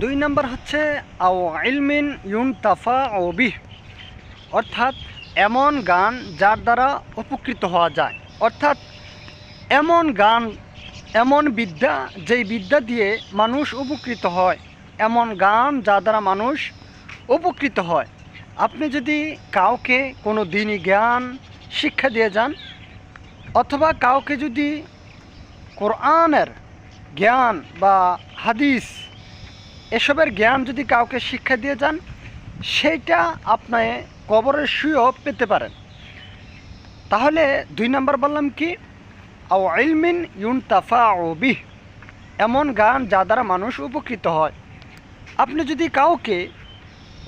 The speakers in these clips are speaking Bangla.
দুই নম্বর হচ্ছে, আও ইলমিন ইউন তাফা ও বিহ। অর্থাৎ, এমন গান যার দ্বারা উপকৃত হওয়া যায়। অর্থাৎ, এমন গান, এমন বিদ্যা, যেই বিদ্যা দিয়ে মানুষ উপকৃত হয়। এমন গান যা দ্বারা মানুষ উপকৃত হয়। আপনি যদি কাউকে কোনো দিনই জ্ঞান, শিক্ষা দিয়ে যান, অথবা কাউকে যদি কোরআনের জ্ঞান বা হাদিস এসবের জ্ঞান যদি কাউকে শিক্ষা দিয়ে যান, সেইটা আপনি কবরের শুয়েও পেতে পারেন। তাহলে দুই নম্বর বললাম কি, আও ইলমিন ইউন তাফা বিহ, এমন গান যা দ্বারা মানুষ উপকৃত হয়। আপনি যদি কাউকে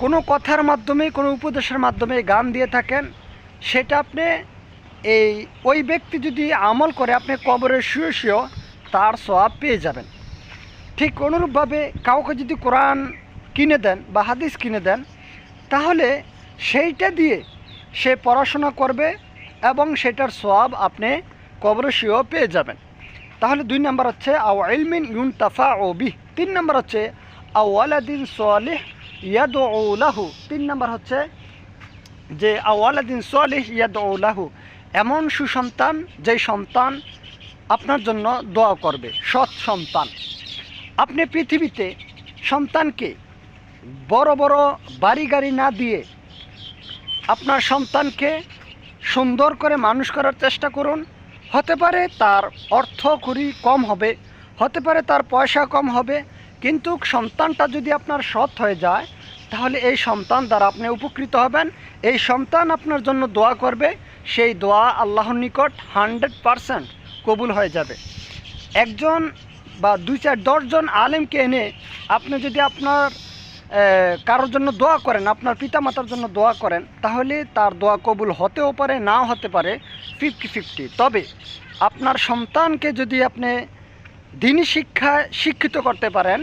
কোনো কথার মাধ্যমে, কোনো উপদেশের মাধ্যমে গান দিয়ে থাকেন, সেটা আপনি এই ওই ব্যক্তি যদি আমল করে আপনি কবরের শুয়ে শুয়েও তার সওয়াব পেয়ে যাবেন। ঠিক অনুরূপভাবে কাউকে যদি কোরআন কিনে দেন বা হাদিস কিনে দেন, তাহলে সেইটা দিয়ে সে পড়াশোনা করবে এবং সেটার সওয়াব আপনি কবরে শুয়েও পেয়ে যাবেন। তাহলে দুই নম্বর হচ্ছে, আও ইলমিন ইউন তাফা ও বিহ। তিন নম্বর হচ্ছে আওয়ালাদিন সোয়ালিহ ইয়াদ লাহু। তিন নম্বর হচ্ছে যে আওয়ালাদিন সোয়ালিহ ইয়াদ লাহু। এমন সুসন্তান যেই সন্তান আপনার জন্য দোয়া করবে, সৎ সন্তান। আপনি পৃথিবীতে সন্তানকে বড় বড় বাড়ি গাড়ি না দিয়ে আপনার সন্তানকে সুন্দর করে মানুষ করার চেষ্টা করুন। হতে পারে তার অর্থ খুবই কম হবে, হতে পারে তার পয়সা কম হবে, কিন্তু সন্তানটা যদি আপনার সৎ হয়ে যায়, তাহলে এই সন্তান দ্বারা আপনি উপকৃত হবেন। এই সন্তান আপনার জন্য দোয়া করবে, সেই দোয়া আল্লাহর নিকট হান্ড্রেড পারসেন্ট কবুল হয়ে যাবে। একজন বা দুই চার দশজন আলেমকে এনে আপনি যদি আপনার কারোর জন্য দোয়া করেন, আপনার পিতামাতার জন্য দোয়া করেন, তাহলে তার দোয়া কবুল হতেও পারে, নাও হতে পারে ফিফটি ফিফটি। তবে আপনার সন্তানকে যদি আপনি দিনী শিক্ষায় শিক্ষিত করতে পারেন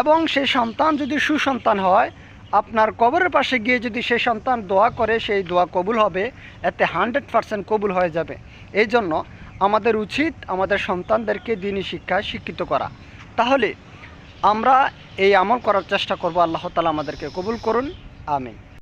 এবং সেই সন্তান যদি সুসন্তান হয়, আপনার কবরের পাশে গিয়ে যদি সেই সন্তান দোয়া করে, সেই দোয়া কবুল হবে, এতে হান্ড্রেড পারসেন্ট কবুল হয়ে যাবে। এই জন্য আমাদের উচিত আমাদের সন্তানদেরকে দিনই শিক্ষায় শিক্ষিত করা। তাহলে আমরা এই আমল করার চেষ্টা করব। আল্লাহ তালা আমাদেরকে কবুল করুন। আমিন।